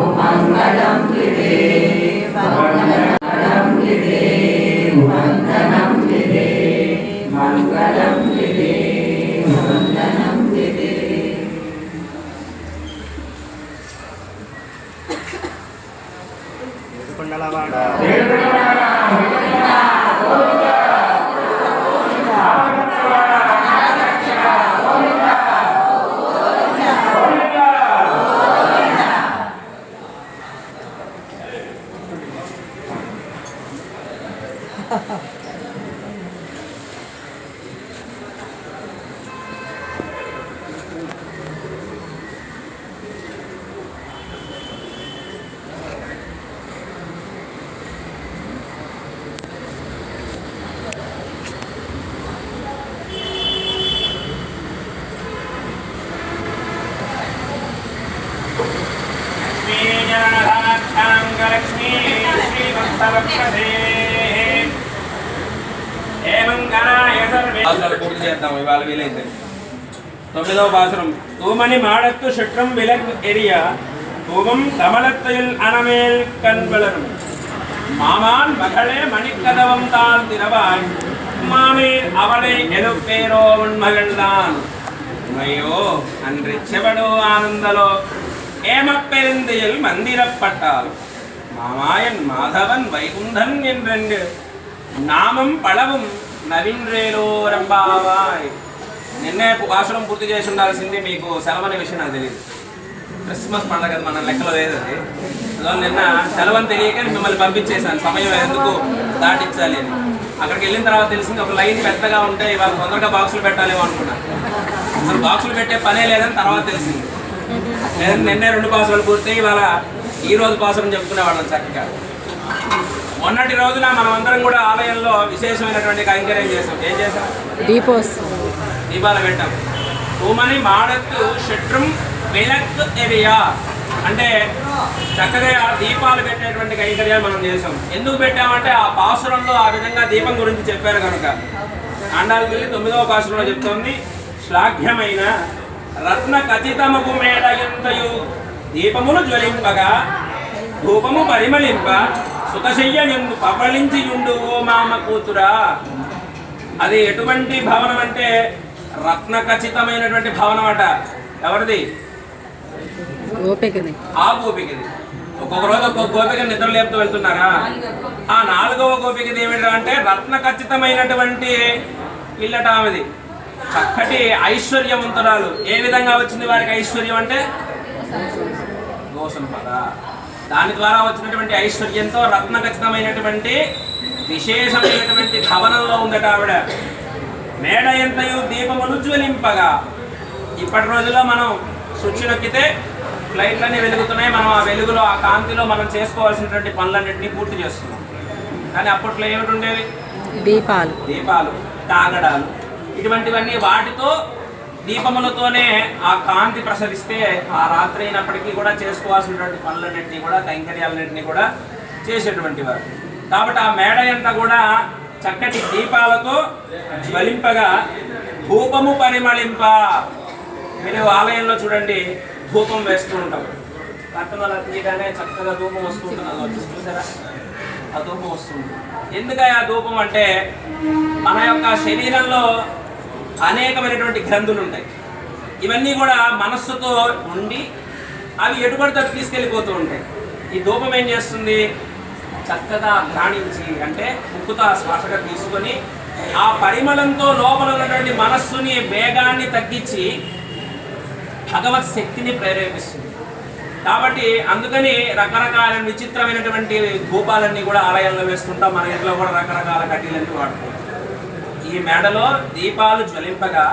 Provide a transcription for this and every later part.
बहुमङ्गलं कृते పూర్తి చేద్దాం ఇవాళ వీలైతే తొమ్మిదవ బాసురం తూమని మాడత్తు షట్రం విలక్ ఎరియా தூவம் கமலத்தையில் அனமேல் கண் வளரும். மாமான் மகளே மணிக்கதவம் தான் திறவாய். மாமே அவளை எழுப்பேரோ உன் மகள்தான். உமையோ அன்று செவடோ ஆனந்தலோ. ஏமப்பெருந்தையில் மந்திரப்பட்டாலும் மாமாயன் மாதவன் வைகுந்தன் என்றென்று నామం పళవం నవీన్రేలో రంబావాయ్ నిన్నే భాషణం పూర్తి చేసి ఉండాల్సింది మీకు సెలవనే విషయం నాకు తెలియదు క్రిస్మస్ పండగ కదా మన లెక్కలో లేదు అది అందువల్ల నిన్న సెలవని తెలియక మిమ్మల్ని పంపించేశాను సమయం ఎందుకు దాటించాలి అని అక్కడికి వెళ్ళిన తర్వాత తెలిసింది ఒక లైన్ పెద్దగా ఉంటే ఇవాళ తొందరగా బాక్సులు పెట్టాలేమో అనుకున్నా అసలు బాక్సులు పెట్టే పనే లేదని తర్వాత తెలిసింది లేదంటే నిన్నే రెండు పాసులు పూర్తి ఇవాళ ఈ రోజు పాసులు చెప్పుకునేవాళ్ళం చక్కగా. మొన్నటి రోజున మనం అందరం కూడా ఆలయంలో విశేషమైనటువంటి కైంకర్యం చేసాం. ఏం చేసాం? దీపోస్ దీపాలు పెట్టాం. భూమని మాడత్తు షట్రం విలక్ ఏరియా అంటే చక్కగా దీపాలు పెట్టేటువంటి కైంకర్యాలు మనం చేసాం. ఎందుకు పెట్టామంటే ఆ పాసురంలో ఆ విధంగా దీపం గురించి చెప్పారు కనుక. ఆండాలకు వెళ్ళి తొమ్మిదవ పాసురంలో చెప్తోంది శ్లాఘ్యమైన రత్న ఖచ్చితముకు మేడ ఎంతయు దీపములు జ్వలింపగా ధూపము పరిమళింప సుతశయ్య పవళించి ఉండు ఓ మామ కూతురా. అది ఎటువంటి భవనం అంటే రత్న ఖచ్చితమైనటువంటి భవనం అట ఎవరిది? ఓపికది ఆ గోపికది. ఒక్కొక్క రోజు ఒక్కొక్క గోపిక నిద్ర లేపుతూ వెళ్తున్నారా? ఆ నాలుగవ గోపికది ఏమిటంటే అంటే రత్న ఖచ్చితమైనటువంటి ఇల్లట ఆమెది. చక్కటి ఐశ్వర్యవంతురాలు. ఏ విధంగా వచ్చింది వారికి ఐశ్వర్యం అంటే? గోసంపద దాని ద్వారా వచ్చినటువంటి ఐశ్వర్యంతో రత్న ఖచ్చితమైనటువంటి విశేషమైనటువంటి భవనంలో ఉందట ఆవిడ. మేడ ఎంతయు దీపమును జ్వలింపగా. ఇప్పటి రోజుల్లో మనం స్విచ్ నొక్కితే ఫ్లైట్లన్నీ వెలుగుతున్నాయి. మనం ఆ వెలుగులో ఆ కాంతిలో మనం చేసుకోవాల్సినటువంటి పనులన్నింటినీ పూర్తి చేస్తున్నాం. కానీ అప్పట్లో ఏమిటి ఉండేవి? దీపాలు. దీపాలు కాగడాలు. ఇటువంటివన్నీ వాటితో దీపములతోనే ఆ కాంతి ప్రసరిస్తే ఆ రాత్రి అయినప్పటికీ కూడా చేసుకోవాల్సినటువంటి పనులన్నింటినీ కూడా కైంకర్యాలన్నింటినీ కూడా చేసేటువంటి వారు. కాబట్టి ఆ మేడ అంతా కూడా చక్కటి దీపాలతో జ్వలింపగా ధూపము పరిమళింప. మీరు ఆలయంలో చూడండి ధూపం వేస్తూ ఉంటాం. కట్టనలు తీయగానే చక్కగా ధూపం వస్తూ ఉంటుంది. అది చూసారా? ఆ ధూపం వస్తుంది ఎందుకని ఆ ధూపం అంటే మన యొక్క శరీరంలో అనేకమైనటువంటి గ్రంథులు ఉంటాయి ఇవన్నీ కూడా మనస్సుతో ఉండి అవి ఎటుబడితో తీసుకెళ్ళిపోతూ ఉంటాయి. ఈ ధూపం ఏం చేస్తుంది? చక్కగా ఘ్రాణించి అంటే ముక్కుతో శ్వాసగా తీసుకొని ఆ పరిమళంతో లోపల ఉన్నటువంటి మనస్సుని వేగాన్ని తగ్గించి భగవత్ శక్తిని ప్రేరేపిస్తుంది. కాబట్టి అందుకని రకరకాల విచిత్రమైనటువంటి ధూపాలన్నీ కూడా ఆలయాల్లో వేస్తుంటాం. మన ఇంట్లో కూడా రకరకాల కడ్డీలన్నీ వాడుకుంటాం. ఈ మేడలో దీపాలు జ్వలింపగా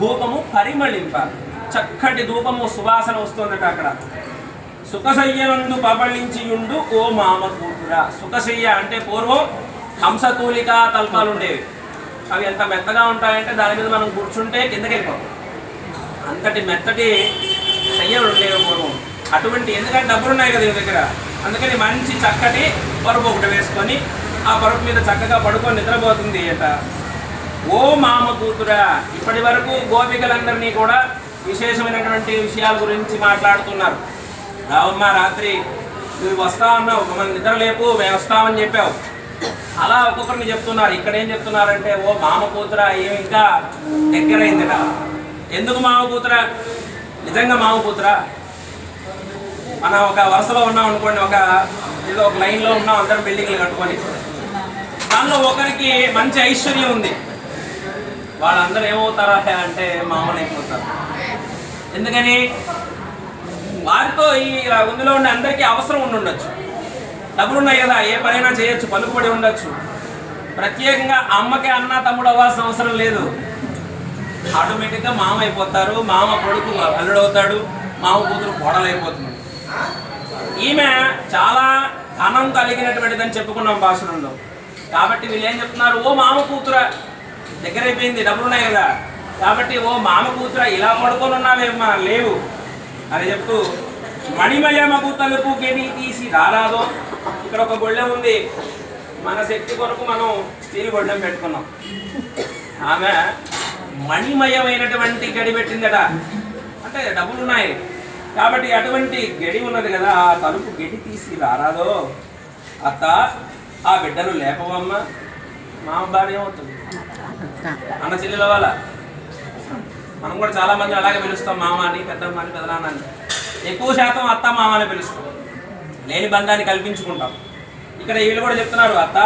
ధూపము పరిమళింప. చక్కటి ధూపము సువాసన వస్తుందట అక్కడ. సుఖశయ్యనందు పబళించియుండు ఓ మామ కూతురా సుఖశయ్య అంటే పూర్వం హంసతూలిక తల్పాలు ఉండేవి అవి ఎంత మెత్తగా ఉంటాయంటే దాని మీద మనం కూర్చుంటే కిందకి వెళ్ళిపోతాం అంతటి మెత్తటి శయ్యలు ఉండేవి పూర్వం. అటువంటి ఎందుకంటే డబ్బులు ఉన్నాయి కదా ఈ దగ్గర. అందుకని మంచి చక్కటి పరుపు ఒకటి వేసుకొని ఆ పరుపు మీద చక్కగా పడుకొని నిద్రపోతుంది అట ఓ మామ కూతురా ఇప్పటి వరకు గోపికలందరినీ కూడా విశేషమైనటువంటి విషయాల గురించి మాట్లాడుతున్నారు. రావమ్మా రాత్రి నువ్వు వస్తా అన్నావు మన నిద్ర లేపు మేము వస్తామని చెప్పావు. అలా ఒక్కొక్కరిని చెప్తున్నారు ఇక్కడ ఏం చెప్తున్నారంటే ఓ మామ కూతురా ఏమి ఇంకా దగ్గరైందిట ఎందుకు మామ కూతురా నిజంగా మామ కూతురా మనం ఒక వరుసలో ఉన్నాం అనుకోండి ఒక ఏదో ఒక లైన్లో ఉన్నాం అందరం బిల్డింగ్లు కట్టుకొని. దానిలో ఒకరికి మంచి ఐశ్వర్యం ఉంది. వాళ్ళందరూ ఏమవుతారా అంటే మామూలు అయిపోతారు. ఎందుకని? వారితో ఈ ఇందులో ఉండే అందరికీ అవసరం ఉండి ఉండొచ్చు. డబ్బులు ఉన్నాయి కదా ఏ పనైనా చేయొచ్చు పలుకుబడి ఉండొచ్చు. ప్రత్యేకంగా అమ్మకి అన్న తమ్ముడు అవ్వాల్సిన అవసరం లేదు. ఆటోమేటిక్గా మామ అయిపోతారు మామ కొడుకు అల్లుడవుతాడు మామ కూతురు కోడలైపోతుంది. ఈమె చాలా ధనం కలిగినటువంటిదని చెప్పుకున్నాం భాషణంలో కాబట్టి వీళ్ళు ఏం చెప్తున్నారు? ఓ మామ కూతుర దగ్గర అయిపోయింది డబ్బులు ఉన్నాయి కదా. కాబట్టి ఓ మామ కూతుర ఇలా పడుకొని ఉన్నావేమ్మా లేవు. అని చెప్తూ మణిమయమకు తలుపు గెని తీసి రారాదో? ఇక్కడ ఒక గొళ్ళె ఉంది. మన శక్తి కొరకు మనం స్టీల్ గొడ్డం పెట్టుకున్నాం. ఆమె మణిమయమైనటువంటి గడి పెట్టిందట. అంటే డబ్బులు ఉన్నాయి కాబట్టి అటువంటి గడి ఉన్నది కదా ఆ తలుపు గడి తీసి రారాదో? అత్త ఆ బిడ్డను లేపవమ్మ. మా భార్య ఏమవుతుంది అన్న చెల్లెల వాళ్ళ మనం కూడా చాలా మంది అలాగే పిలుస్తాం మామ అని పెద్దమ్మ అని పెదనాన్న అని. ఎక్కువ శాతం అత్త మామ అని పిలుస్తాం. లేని బంధాన్ని కల్పించుకుంటాం. ఇక్కడ వీళ్ళు కూడా చెప్తున్నారు అత్త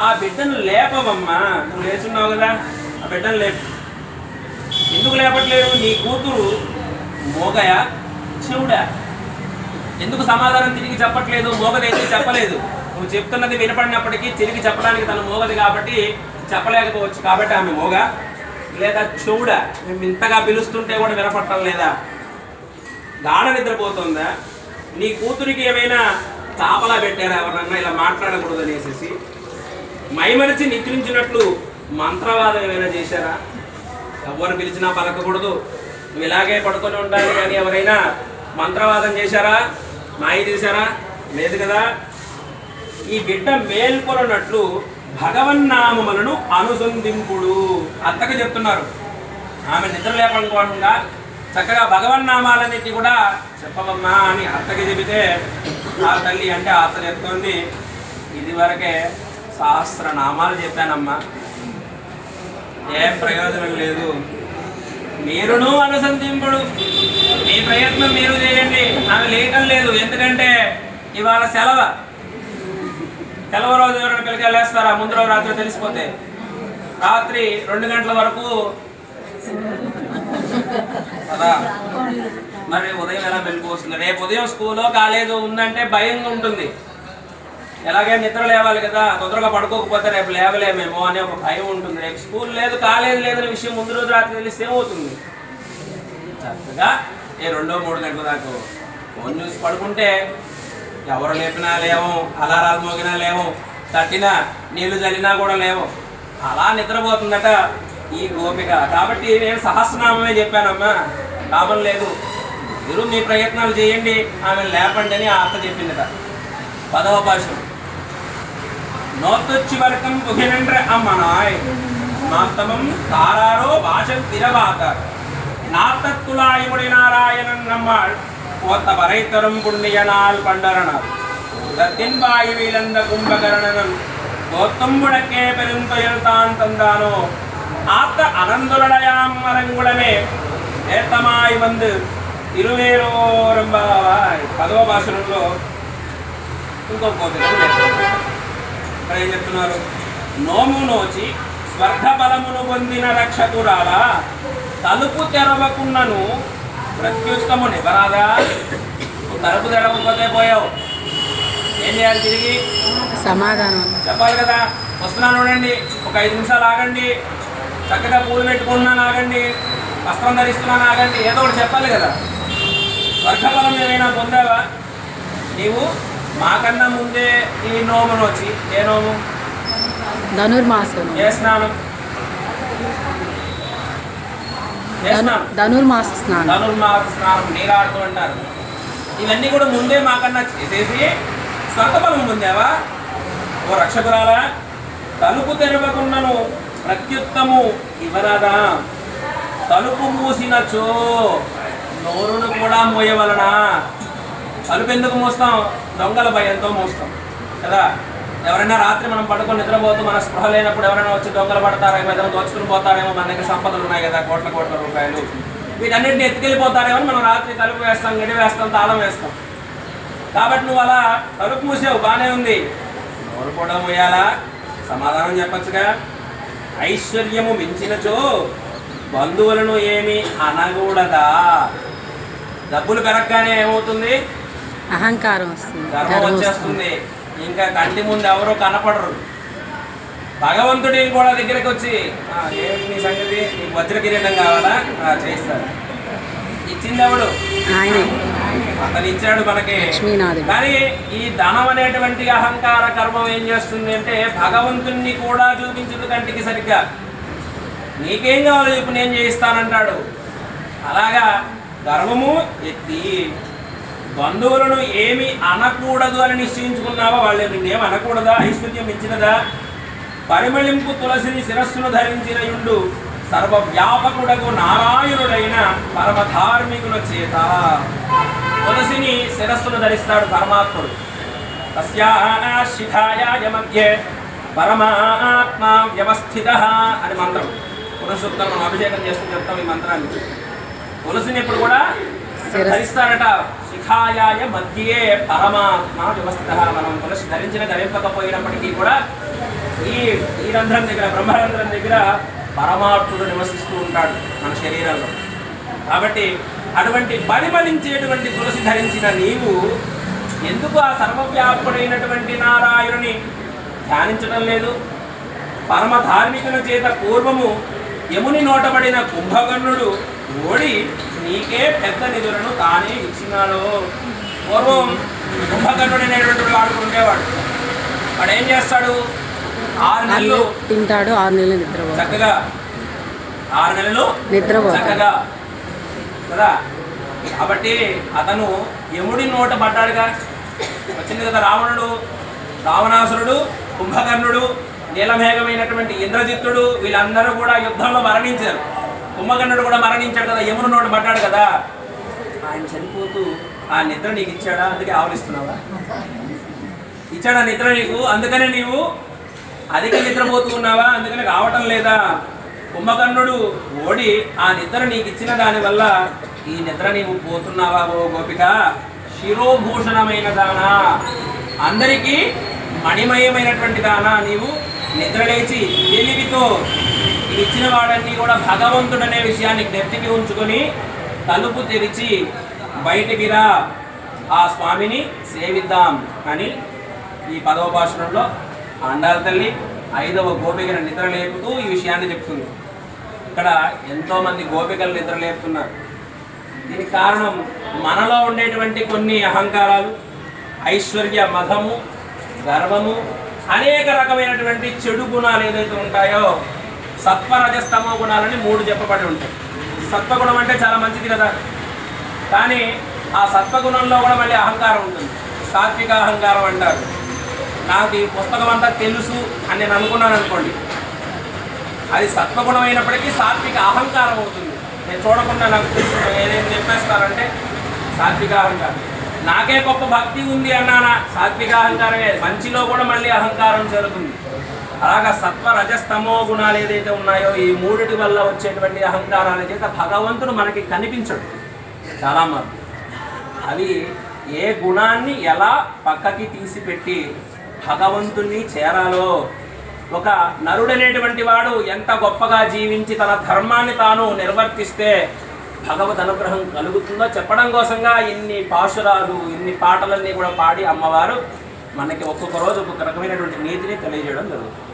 ఆ బిడ్డను లేపవమ్మా. నువ్వు లేచున్నావు కదా ఆ బిడ్డను లేపు. ఎందుకు లేపట్లేదు? నీ కూతురు మోగయ? చెవుడా? ఎందుకు సమాధానం తిరిగి చెప్పట్లేదు? మోగదైతే చెప్పలేదు. నువ్వు చెప్తున్నది వినపడినప్పటికీ తిరిగి చెప్పడానికి తను మోగది కాబట్టి చెప్పలేకపోవచ్చు కాబట్టి ఆమె మోగ లేదా చూడ. మేము ఇంతగా పిలుస్తుంటే కూడా వినపట్టం లేదా? గాఢ నిద్రపోతుందా? నీ కూతురికి ఏమైనా తాపలా పెట్టారా? ఎవరన్నా ఇలా మాట్లాడకూడదు అనేసి మైమరిచి నిద్రించినట్లు మంత్రవాదం ఏమైనా చేశారా? ఎవరు పిలిచినా పలకకూడదు. నువ్వు ఇలాగే పడుకొని ఉండాలి కానీ ఎవరైనా మంత్రవాదం చేశారా? మాయ చేశారా? లేదు కదా? ఈ బిడ్డ మేల్కొనట్లు భగవన్నామములను అనుసంధింపుడు. అత్తకు చెప్తున్నారు. ఆమె నిద్ర లేకుండా చక్కగా భగవన్నామాలన్నిటి కూడా చెప్పవమ్మా అని అత్తకి చెబితే ఆ తల్లి అంటే ఆ అత్త చెప్తోంది. ఇదివరకే సహస్రనామాలు చెప్పానమ్మా. ఏం ప్రయోజనం లేదు. మీరును అనుసంధింపుడు. మీ ప్రయత్నం మీరు చేయండి. ఆమె లేయటం లేదు. ఎందుకంటే ఇవాళ సెలవ. సెలవు రోజు ఎవరైనా పిల్లకి వేస్తారా ముందు రోజు రాత్రి తెలిసిపోతే. రాత్రి రెండు గంటల వరకు. కదా? మరి ఉదయం ఎలా వెళ్ళిపోతుంది రేపు ఉదయం స్కూల్లో కాలేజో ఉందంటే భయంగా ఉంటుంది. ఎలాగే నిద్ర లేవాలి కదా? తొందరగా పడుకోకపోతే రేపు లేవలేమేమో అనే ఒక భయం ఉంటుంది. రేపు స్కూల్ లేదు కాలేజ్ లేదనే విషయం ముందు రోజు రాత్రి తెలిస్తే ఏమవుతుంది? చక్కగా ఏ రెండో మూడు గంటల దాకా ఫోన్ చూసి పడుకుంటే ఎవరు లేపినా లేవు అలారాలు మోగినా లేవు తట్టినా నీళ్లు చల్లినా కూడా లేవు అలా నిద్రపోతుందట ఈ గోపిక కాబట్టి నేను సహస్రనామమే చెప్పానమ్మా లాభం లేదు మీరు మీ ప్రయత్నాలు చేయండి ఆమె లేపండి అని ఆ అత్త చెప్పిందట పదవ భాష నోత్తొచ్చి వరకం పుగినండ్ర అమ్మనాయ్ మాత్తమం తారారో భాషం తిరవాతారు நாத்தத்துளாய்முடி நாராயணன் நம்மாள் போத்த வரைத்தரும் புண்ணியனால் பண்டரனார் தத்தின்பாய் வீழந்த கும்பகரணனும் தோத்தும் முழக்கே பெருந்துயல் தான் தந்தானோ ஆத்த அனந்துலடையாம் மரங்குளமே ఏత్తమాయి వందు తిరువేరోరంబాయ్ పదవ భాషలో ఇంకో కోపిక ఇక్కడ ఏం చెప్తున్నారు నోము నోచి స్వర్గ బలమును పొందిన రక్షకురాల తలుపు తెరవకున్నను ప్రత్యుత్తము నువ్వు తలుపు తెరవకపోతే పోయావు. ఏం చేయాలి తిరిగి? సమాధానం. చెప్పాలి కదా. వస్తున్నాను చూడండి. ఒక ఐదు నిమిషాలు ఆగండి. చక్కగా పూలు పెట్టుకుంటున్నాను ఆగండి. వస్త్రం ధరిస్తున్నాను ఆగండి. ఏదో ఒకటి చెప్పాలి కదా. వర్షఫలం ఏమైనా పొందావా? నీవు మాకన్నా ముందే ఈ నోమును వచ్చి. ఏ నోము? ధనుర్మాసం ఏ స్నానం? ధనుర్మాస స్నానం. ధనుర్మాస స్నానం నీరాడుతూ అంటారు ఇవన్నీ కూడా ముందే మాకన్నా చేసేసి స్వర్గఫలం పొందావా? ఓ రక్షకురాలా తలుపు తెరవకున్నను ప్రత్యుత్తము ఇవ్వరాదా? తలుపు మూసినచో నోరును కూడా మోయవలనా? తలుపు ఎందుకు మోస్తాం? దొంగల భయంతో మోస్తాం. కదా? ఎవరైనా రాత్రి మనం పడుకొని నిద్రపోతూ మన స్పృహ లేనప్పుడు ఎవరైనా వచ్చి దొంగలు పడతారేమో ఏదైనా దోచుకుని పోతారేమో మన దగ్గర సంపదలు ఉన్నాయి కదా కోట్ల కోట్ల రూపాయలు. వీటన్నిటిని ఎత్తుకెళ్ళిపోతారేమో మనం రాత్రి తలుపు వేస్తాం గడి వేస్తాం తాళం వేస్తాం. కాబట్టి నువ్వు అలా తలుపు మూసావు బాగానే ఉంది. నోరు కూడా మూయాలా? సమాధానం చెప్పచ్చుగా? ఐశ్వర్యము మించినచో బంధువులను ఏమి అనకూడదా డబ్బులు పెరగగానే ఏమవుతుంది? అహంకారం వస్తుంది. గర్వం గర్వం వస్తుంది. వచ్చేస్తుంది. ఇంకా కంటి ముందు ఎవరో కనపడరు. భగవంతుడి కూడా దగ్గరికి వచ్చి "ఆ, ఏంటి నీ సంగతి? నీకు వజ్ర కిరీటం కావాలా? "ఆ, చేయిస్తాను. ఇచ్చింది ఎవడు ఆయనే. అతను ఇచ్చాడు మనకి. కానీ ఈ ధనం అనేటువంటి అహంకార కర్మం ఏం చేస్తుంది అంటే భగవంతుణ్ణి కూడా చూపించదు కంటికి సరిగ్గా. నీకేం కావాలో? చెప్పు నేను చేయిస్తానంటాడు. అలాగా గర్వము ఎత్తి బంధువులను ఏమి అనకూడదు అని నిశ్చయించుకున్నావా? వాళ్ళు నిన్నేం అనకూడదా? ఐశ్వర్యం ఇచ్చినదా? పరిమళింపు తులసిని శిరస్సును ధరించిన యుండు సర్వవ్యాపకుడగు నారాయణుడైన పరమధార్మికుల చేత. తులసిని శిరస్సును ధరిస్తాడు పరమాత్ముడు. తస్యాశిఖాయాయ మధ్యే పరమాత్మ వ్యవస్థిత అని మంత్రం. మనం అభిషేకం చేస్తూ చెప్తాం ఈ మంత్రాన్ని. తులసిని ఇప్పుడు కూడా. ధరిస్తారట. శిఖాయాయ మధ్యే పరమాత్మ వ్యవస్థిత మనం తులసి ధరించిన ధరింపకపోయినప్పటికీ కూడా ఈ ఈ రంధ్రం దగ్గర బ్రహ్మరంధ్రం దగ్గర పరమాత్ముడు నివసిస్తూ ఉంటాడు మన శరీరంలో. కాబట్టి అటువంటి పరిమళించేటువంటి తులసి ధరించిన నీవు ఎందుకు ఆ సర్వవ్యాపుడైనటువంటి నారాయణుని ధ్యానించడం లేదు? పరమ ధార్మికుల చేత పూర్వము యముని నోటబడిన కుంభకర్ణుడు ఓడి నీకే పెద్ద నిధులను తానే ఇచ్చినాడు పూర్వం కుంభకర్ణుడు అనేటువంటి వాడు ఉండేవాడు వాడు ఏం చేస్తాడు? ఆరు నెలలు తింటాడు ఆరు నెలలు నిద్రపోతాడు. చక్కగా ఆరు నెలలు నిద్రపోతాడు. చక్కగా కదా? కాబట్టి అతను యముడి నోట పడ్డాడుగా. వచ్చింది కదా రావణుడు. రావణాసురుడు కుంభకర్ణుడు నీలమేఘమైనటువంటి ఇంద్రజిత్తుడు వీళ్ళందరూ కూడా యుద్ధంలో మరణించారు. కుంభకర్ణుడు కూడా మరణించాడు కదా యమును నోట పడ్డాడు కదా. ఆయన చనిపోతూ ఆ నిద్ర నీకు ఇచ్చాడా? అందుకే ఆవలిస్తున్నావా? ఇచ్చాడా నిద్ర నీకు? అందుకనే నీవు అధిక నిద్రపోతూ ఉన్నావా? అందుకని కావటం లేదా? కుంభకర్ణుడు ఓడి ఆ నిద్ర నీకు ఇచ్చిన దాని వల్ల ఈ నిద్ర నీవు పోతున్నావా ఓ గోపిక? శిరోభూషణమైన దానా. అందరికీ మణిమయమైనటువంటి దానా నీవు. నిద్రలేచి తెలివితో ఇచ్చిన వాడన్నీ కూడా భగవంతుడనే విషయాన్ని జ్ఞప్తికి ఉంచుకొని తలుపు తెరిచి బయటికి రా ఆ స్వామిని సేవిద్దాం అని ఈ పదవ భాషణంలో అండాల తల్లి ఐదవ గోపికను నిద్ర లేపుతూ ఈ విషయాన్ని చెప్తుంది. ఇక్కడ ఎంతోమంది గోపికలు నిద్ర లేపుతున్నారు దీనికి కారణం మనలో ఉండేటువంటి కొన్ని అహంకారాలు ఐశ్వర్య మతము గర్వము అనేక రకమైనటువంటి చెడు గుణాలు ఏదైతే ఉంటాయో సత్వరజస్తమ గుణాలని మూడు చెప్పబడి ఉంటాయి. సత్వగుణం అంటే చాలా మంచిది కదా. కానీ ఆ సత్వగుణంలో కూడా మళ్ళీ అహంకారం ఉంటుంది. సాత్విక అహంకారం అంటారు. నాకు ఈ పుస్తకం అంతా తెలుసు అని నేను అనుకున్నాను అనుకోండి. అది సత్వగుణం అయినప్పటికీ సాత్విక అహంకారం అవుతుంది. నేను చూడకుండా నాకు తెలుసు ఏదైనా చెప్పేస్తారంటే సాత్విక అహంకారం. నాకే గొప్ప భక్తి ఉంది అన్నానా సాత్విక అహంకారమే. మంచిలో కూడా మళ్ళీ అహంకారం జరుగుతుంది. అలాగా సత్వ రజస్తమో గుణాలు ఏదైతే ఉన్నాయో ఈ మూడిటి వల్ల వచ్చేటువంటి అహంకారాల చేత భగవంతుడు మనకి కనిపించడు. చాలా మంది. అవి ఏ గుణాన్ని ఎలా పక్కకి తీసిపెట్టి భగవంతుణ్ణి చేరాలో ఒక నరుడనేటువంటి వాడు ఎంత గొప్పగా జీవించి తన ధర్మాన్ని తాను నిర్వర్తిస్తే భగవత్ అనుగ్రహం కలుగుతుందో చెప్పడం కోసంగా ఇన్ని పాశురాలు ఇన్ని పాటలన్నీ కూడా పాడి అమ్మవారు మనకి ఒక్కొక్క రోజు ఒక్కొక్క రకమైనటువంటి నీతిని తెలియజేయడం జరుగుతుంది.